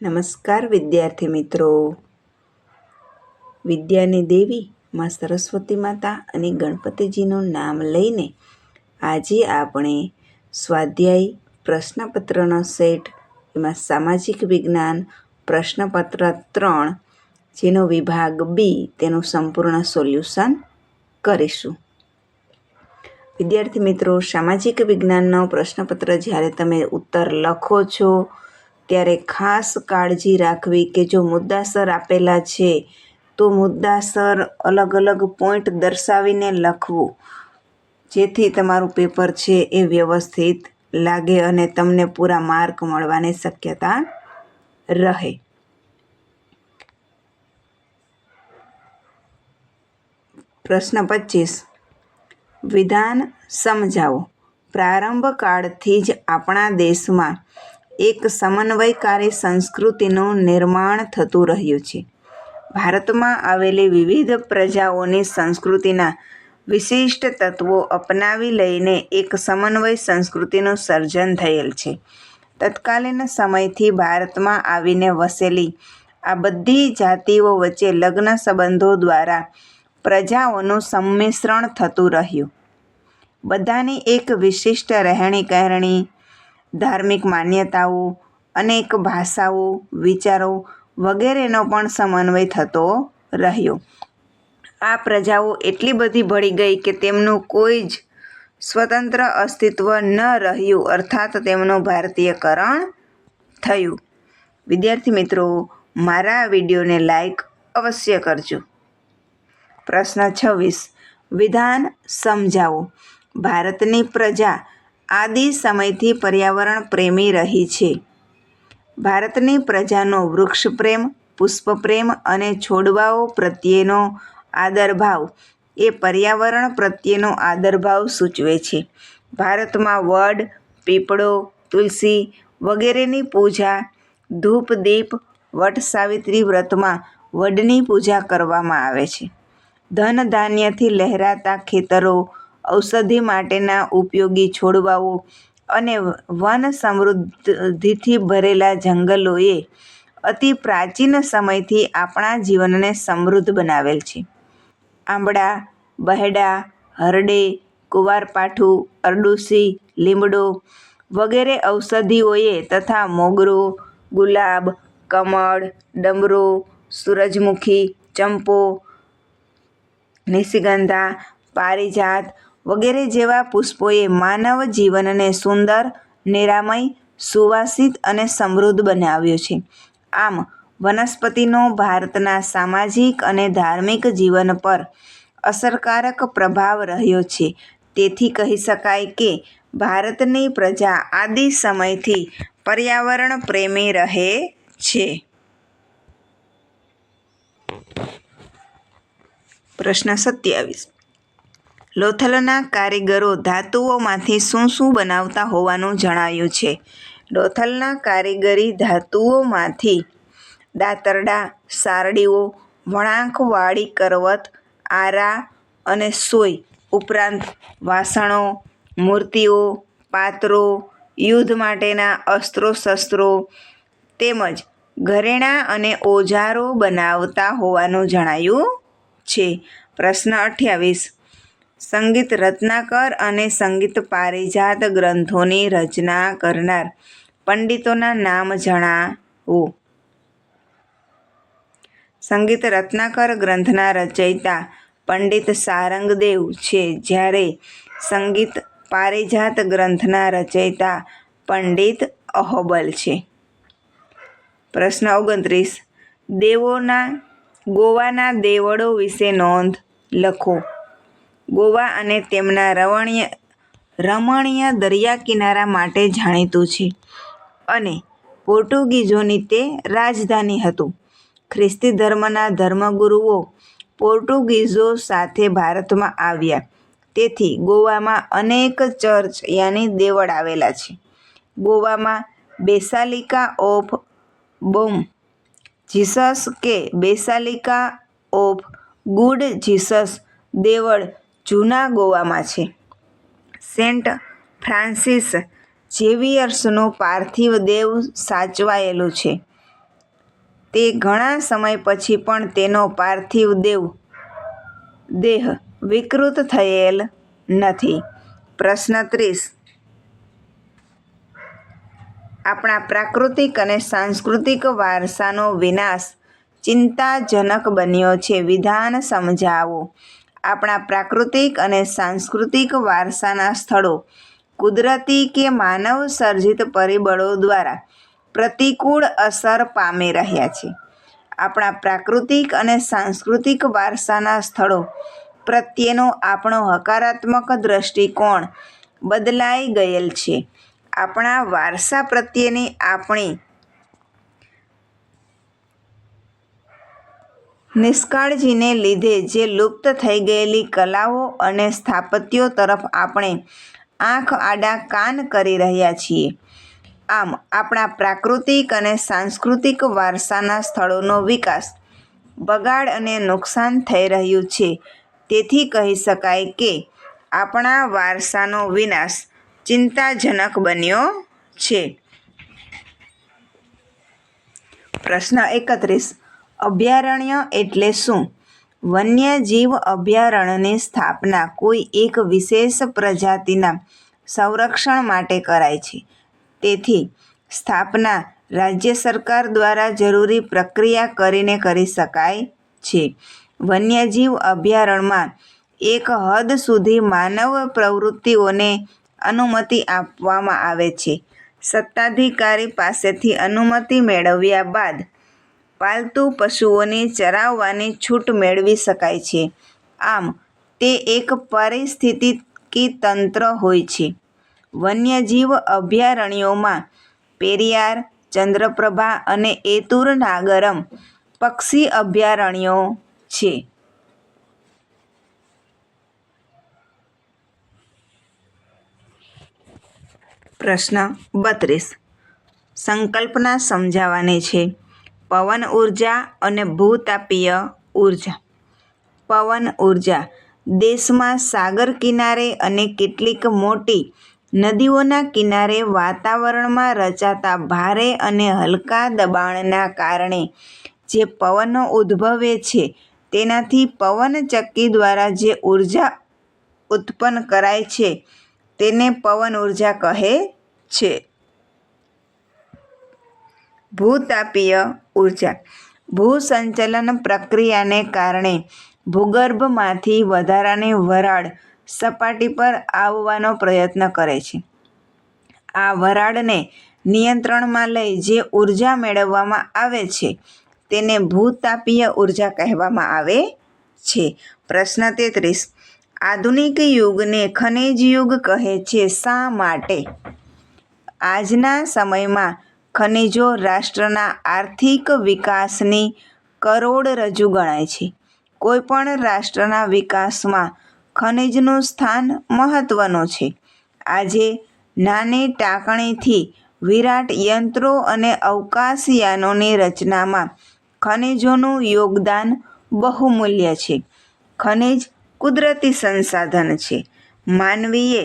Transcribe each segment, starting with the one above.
નમસ્કાર વિદ્યાર્થી મિત્રો. વિદ્યાની દેવી માં સરસ્વતી માતા અને ગણપતિજીનું નામ લઈને આજે આપણે સ્વાધ્યાય પ્રશ્નપત્રનો સેટ, એમાં સામાજિક વિજ્ઞાન, પ્રશ્નપત્ર ત્રણ, જેનો વિભાગ બી, તેનું સંપૂર્ણ સોલ્યુશન કરીશું. વિદ્યાર્થી મિત્રો, સામાજિક વિજ્ઞાનનો પ્રશ્નપત્ર જ્યારે તમે ઉત્તર લખો છો ત્યારે ખાસ કાળજી રાખવી કે જો મુદ્દાસર આપેલા છે, તો મુદ્દાસર અલગ અલગ પોઈન્ટ દર્શાવીને લખવું, જેથી તમારું પેપર છે એ વ્યવસ્થિત લાગે અને તમને પૂરા માર્ક મળવાની શક્યતા રહે. પ્રશ્ન પચીસ. વિધાન સમજાવો. પ્રારંભ કાળથી જ આપણા દેશમાં એક સમન્વયકારી સંસ્કૃતિનું નિર્માણ થતું રહ્યું છે. ભારતમાં આવેલી વિવિધ પ્રજાઓની સંસ્કૃતિના વિશિષ્ટ તત્વો અપનાવી લઈને એક સમન્વય સંસ્કૃતિનું સર્જન થયેલ છે. તત્કાલીન સમયથી ભારતમાં આવીને વસેલી આ બધી જાતિઓ વચ્ચે લગ્ન સંબંધો દ્વારા પ્રજાઓનું સંમિશ્રણ થતું રહ્યું. બધાની એક વિશિષ્ટ રહેણી કહેણી ધાર્મિક માન્યતાઓ અનેક ભાષાઓ, વિચારો વગેરેનો પણ સમન્વય થતો રહ્યો. આ પ્રજાઓ એટલી બધી ભળી ગઈ કે તેમનું કોઈ જ સ્વતંત્ર અસ્તિત્વ ન રહ્યું, અર્થાત તેમનું ભારતીયકરણ થયું. વિદ્યાર્થી મિત્રો, મારા વિડીયોને લાઈક અવશ્ય કરજો. પ્રશ્ન છવ્વીસ. વિધાન સમજાવો. ભારતની પ્રજા આદિ સમયથી પર્યાવરણ પ્રેમી રહી છે. ભારતની પ્રજાનો વૃક્ષ પ્રેમ, પુષ્પ પ્રેમ અને છોડવાઓ પ્રત્યેનો આદરભાવ એ પર્યાવરણ પ્રત્યેનો આદરભાવ સૂચવે છે. ભારતમાં વડ, પીપળો, તુલસી વગેરેની પૂજા, ધૂપ, દીપ, વટ સાવિત્રી વ્રતમાં વડની પૂજા કરવામાં આવે છે. ધન ધાન્યથી લહેરાતા ખેતરો ઔષધિ માટેના ઉપયોગી છોડવાઓ અને વન સમૃદ્ધિથી ભરેલા જંગલોએ અતિ પ્રાચીન સમયથી આપણા જીવનને સમૃદ્ધ બનાવેલ છે. આંબળા, બહેડા, હરડે, કુવારપાઠું, અરડુસી, લીમડો વગેરે ઔષધિઓએ તથા મોગરો, ગુલાબ, કમળ, ડમરો, સૂરજમુખી, ચંપો, નિશિગંધા, પારિજાત વગેરે જેવા પુષ્પોએ માનવ જીવનને સુંદર, નિરામય, સુવાસિત અને સમૃદ્ધ બનાવ્યો છે. આમ, વનસ્પતિનો ભારતના સામાજિક અને ધાર્મિક જીવન પર અસરકારક પ્રભાવ રહ્યો છે. તેથી કહી શકાય કે ભારતની પ્રજા આદિ સમયથી પર્યાવરણ પ્રેમી રહે છે. પ્રશ્ન સત્યાવીસ. લોથલના કારીગરો ધાતુઓમાંથી શું શું બનાવતા હોવાનું જણાયું છે. લોથલના કારીગરી ધાતુઓમાંથી દાતરડા, સારડીઓ વળાંકવાળી કરવત, આરા અને સોય ઉપરાંત વાસણો, મૂર્તિઓ, પાત્રો, યુદ્ધ માટેના અસ્ત્રો શસ્ત્રો તેમજ ઘરેણાં અને ઓજારો બનાવતા હોવાનું જણાયું છે. પ્રશ્ન અઠ્યાવીસ. સંગીત રત્નાકર અને સંગીત પારિજાત ગ્રંથોની રચના કરનાર પંડિતોના નામ જણાવો. સંગીત રત્નાકર ગ્રંથના રચયિતા પંડિત સારંગદેવ છે. જ્યારે સંગીત પારિજાત ગ્રંથના રચયિતા પંડિત અહોબલ છે. પ્રશ્ન ઓગણત્રીસ. દેવોના ગોવાના દેવળો વિશે નોંધ લખો. ગોવા અને તેમના રમણીય રમણીય દરિયા કિનારા માટે જાણીતું છે. અને પોર્ટુગીઝોની તે રાજધાની હતું. ખ્રિસ્તી ધર્મના ધર્મગુરુઓ પોર્ટુગીઝો સાથે ભારતમાં આવ્યા. તેથી ગોવામાં અનેક ચર્ચ યાની દેવળ આવેલા છે. ગોવામાં બેસાલિકા ઓફ બોમ, જીસસ કે બેસાલિકા ઓફ ગુડ જીસસ દેવળ જૂના ગોવામાં છે. સેન્ટ ફ્રાન્સિસ ઝેવિયર્સનું પાર્થિવ દેવ સાચવાયેલું છે. તે ઘણા સમય પછી પણ તેનો પાર્થિવ દેવ, દેહ વિકૃત થયેલ નથી. પ્રશ્ન ત્રીસ. આપણા પ્રાકૃતિક અને સાંસ્કૃતિક વારસાનો વિનાશ ચિંતાજનક બન્યો છે. વિધાન સમજાવો. આપણા પ્રાકૃતિક અને સાંસ્કૃતિક વારસાના સ્થળો, કુદરતી કે માનવ સર્જિત પરિબળો દ્વારા પ્રતિકૂળ અસર પામી રહ્યા છે. આપણા પ્રાકૃતિક અને સાંસ્કૃતિક વારસાના સ્થળો પ્રત્યેનો આપણો હકારાત્મક દૃષ્ટિકોણ બદલાઈ ગયેલ છે. આપણા વારસા પ્રત્યેની આપણી નિષ્કાળજીને લીધે જે લુપ્ત થઈ ગયેલી કલાઓ અને સ્થાપત્યો તરફ આપણે આંખ આડા કાન કરી રહ્યા છીએ. આમ, આપણા પ્રાકૃતિક અને સાંસ્કૃતિક વારસાના સ્થળોનો વિકાસ બગાડ અને નુકસાન થઈ રહ્યું છે. તેથી કહી શકાય કે આપણા વારસાનો વિનાશ ચિંતાજનક બન્યો છે. પ્રશ્ન એકત્રીસ. અભયારણ્ય એટલે શું? વન્યજીવ અભયારણ્યની સ્થાપના કોઈ એક વિશેષ પ્રજાતિના સંરક્ષણ માટે કરાય છે. તેથી, સ્થાપના રાજ્ય સરકાર દ્વારા જરૂરી પ્રક્રિયા કરીને કરી શકાય છે. વન્યજીવ અભયારણ્યમાં એક હદ સુધી માનવ પ્રવૃત્તિઓને અનુમતિ આપવામાં આવે છે. સત્તાધિકારી પાસેથી અનુમતિ મેળવ્યા બાદ પાલતુ પશુઓને ચરાવવાની છૂટ મેળવી શકાય છે. આમ, તે એક પારિસ્થિતિકી તંત્ર હોય છે. વન્યજીવ અભયારણ્યોમાં પેરિયાર, ચંદ્રપ્રભા અને એતુર નાગરમ પક્ષી અભયારણ્યો છે. પ્રશ્ન બત્રીસ. સંકલ્પના સમજાવવાની છે. પવન ઊર્જા અને ભૂતાપીય ઊર્જા. પવન ઊર્જા. દેશમાં સાગર કિનારે અને કેટલીક મોટી નદીઓના કિનારે વાતાવરણમાં રચાતા ભારે અને હલકા દબાણના કારણે જે પવનો ઉદ્ભવે છે, તેનાથી પવનચક્કી દ્વારા જે ઊર્જા ઉત્પન્ન કરાય છે, તેને પવન ઊર્જા કહે છે. ભૂતાપીય ઊર્જા. ભૂસંચલન પ્રક્રિયાને કારણે ભૂગર્ભમાંથી વધારાની વરાળ સપાટી પર આવવાનો પ્રયત્ન કરે છે. આ વરાળને નિયંત્રણમાં લઈ જે ઊર્જા મેળવવામાં આવે છે, તેને ભૂતાપીય ઊર્જા કહેવામાં આવે છે. પ્રશ્ન તેત્રીસ. આધુનિક યુગને ખનિજ યુગ કહે છે શા માટે? આજના સમયમાં ખનિજો રાષ્ટ્રના આર્થિક વિકાસની કરોડરજ્જુ ગણાય છે. કોઈપણ રાષ્ટ્રના વિકાસમાં ખનિજનું સ્થાન મહત્વનું છે. આજે નાની ટાંકણીથી વિરાટ યંત્રો અને અવકાશયાનોની રચનામાં ખનિજોનું યોગદાન બહુમૂલ્ય છે. ખનિજ કુદરતી સંસાધન છે. માનવીએ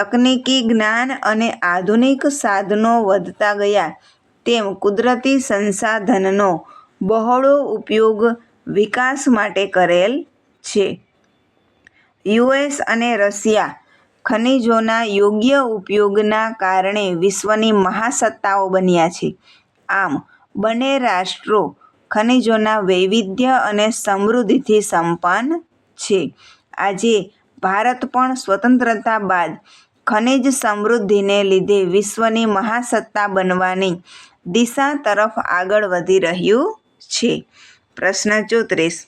તકનીકી જ્ઞાન અને આધુનિક સાધનો વધતા ગયા. તેમ કુદરતી સંસાધનનો બહોળો ઉપયોગ વિકાસ માટે કરેલ છે. યુએસ અને રશિયા ખનિજોના યોગ્ય ઉપયોગના કારણે વિશ્વની મહાસત્તાઓ બન્યા છે. આમ, બંને રાષ્ટ્રો ખનિજોના વૈવિધ્ય અને સમૃદ્ધિથી સંપન્ન છે. આજે ભારત પણ સ્વતંત્રતા બાદ ખનિજ સમૃદ્ધિને લીધે વિશ્વની મહાસત્તા બનવાની દિશા તરફ આગળ વધી રહ્યું છે. પ્રશ્ન ચોત્રીસ.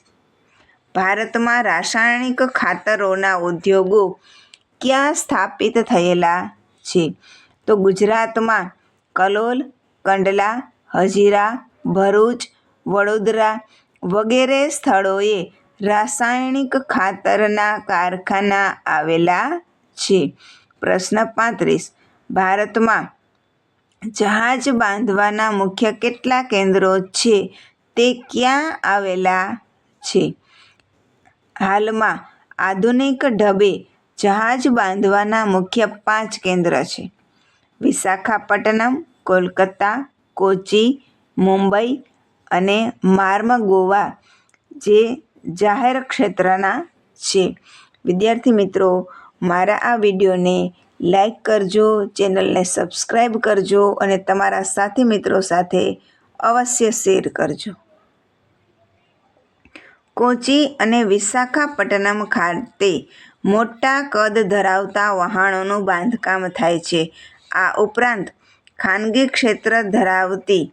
ભારતમાં રાસાયણિક ખાતરોના ઉદ્યોગો ક્યાં સ્થાપિત થયેલા છે? તો ગુજરાતમાં કલોલ, કંડલા, હજીરા, ભરૂચ, વડોદરા વગેરે સ્થળોએ રાસાયણિક ખાતરના કારખાના આવેલા છે. પ્રશ્ન પાંત્રીસ. ભારતમાં જહાજ બાંધવાના મુખ્ય કેટલા કેન્દ્રો છે? તે ક્યાં આવેલા છે? હાલમાં આધુનિક ઢબે જહાજ બાંધવાના મુખ્ય પાંચ કેન્દ્ર છે. વિશાખાપટ્ટનમ, કોલકાતા, કોચી, મુંબઈ અને માર્મગોવા જે જાહેર ક્ષેત્રના છે. વિદ્યાર્થી મિત્રો મારા આ વિડીયોને લાઈક કરજો, ચેનલને સબસ્ક્રાઈબ કરજો અને તમારા સાથી મિત્રો સાથે અવશ્ય શેર કરજો. કોચી અને વિશાખાપટ્ટનમ ખાતે મોટા કદ ધરાવતા વહાણોનું બાંધકામ થાય છે. આ ઉપરાંત ખાનગી ક્ષેત્ર ધરાવતી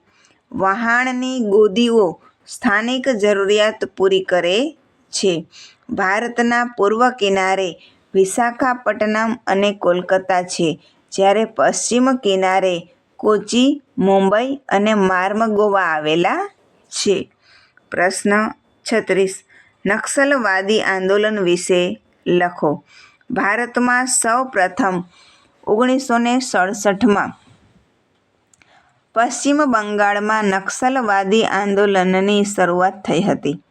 વહાણની ગોદીઓ સ્થાનિક જરૂરિયાત પૂરી કરે છે. ભારતના પૂર્વ કિનારે વિશાખાપટ્ટનમ અને કોલકાતા છે, જ્યારે પશ્ચિમ કિનારે કોચી, મુંબઈ અને માર્મગોવા આવેલા છે. પ્રશ્ન છત્રીસ. નક્સલવાદી આંદોલન વિશે લખો. ભારતમાં સૌ પ્રથમ ઓગણીસો ને સડસઠમાં પશ્ચિમ બંગાળમાં નક્સલવાદી આંદોલનની શરૂઆત થઈ હતી.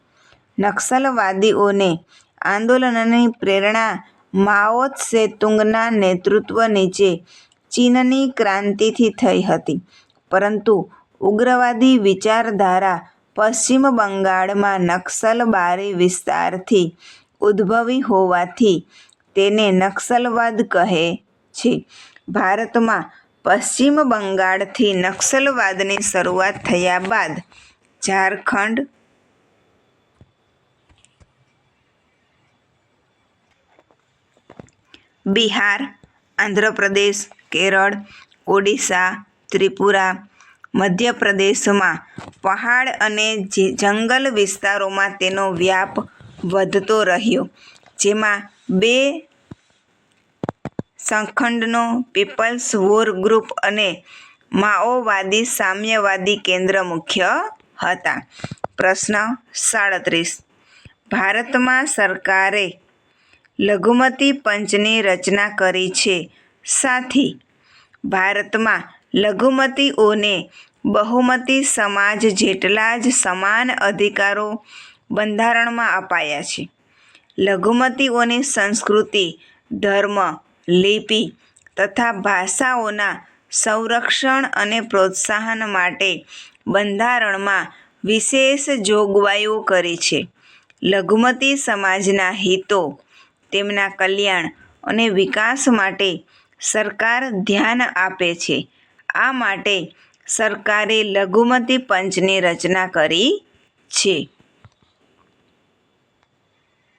નક્સલવાદીઓને આંદોલનની પ્રેરણા માઓ ત્સે-તુંગના નેતૃત્વ નીચે ચીનની ક્રાંતિથી થઈ હતી. પરંતુ ઉગ્રવાદી વિચારધારા પશ્ચિમ બંગાળમાં નક્સલબારી વિસ્તારથી ઉદ્ભવી હોવાથી તેને નક્સલવાદ કહે છે. ભારતમાં પશ્ચિમ બંગાળથી નક્સલવાદની શરૂઆત થયા બાદ ઝારખંડ બિહાર, આંધ્રપ્રદેશ, કેરળ, ઓડિશા, ત્રિપુરા, મધ્યપ્રદેશમાં પહાડ અને જંગલ વિસ્તારોમાં તેનો વ્યાપ વધતો રહ્યો, જેમાં બે સંખંડનો પીપલ્સ વોર ગ્રુપ અને માઓવાદી સામ્યવાદી કેન્દ્ર મુખ્ય હતા. પ્રશ્ન સાડત્રીસ. ભારતમાં સરકારે લઘુમતી પંચની રચના કરી છે. સાથી, ભારતમાં લઘુમતીઓને બહુમતી સમાજ જેટલા જ સમાન અધિકારો બંધારણમાં અપાયા છે. લઘુમતીઓની સંસ્કૃતિ, ધર્મ, લિપિ તથા ભાષાઓના સંરક્ષણ અને પ્રોત્સાહન માટે બંધારણમાં વિશેષ જોગવાઈઓ કરી છે. લઘુમતી સમાજના હિતો તેમના કલ્યાણ અને વિકાસ માટે સરકાર ધ્યાન આપે છે. આ માટે સરકારે લઘુમતી પંચની રચના કરી છે.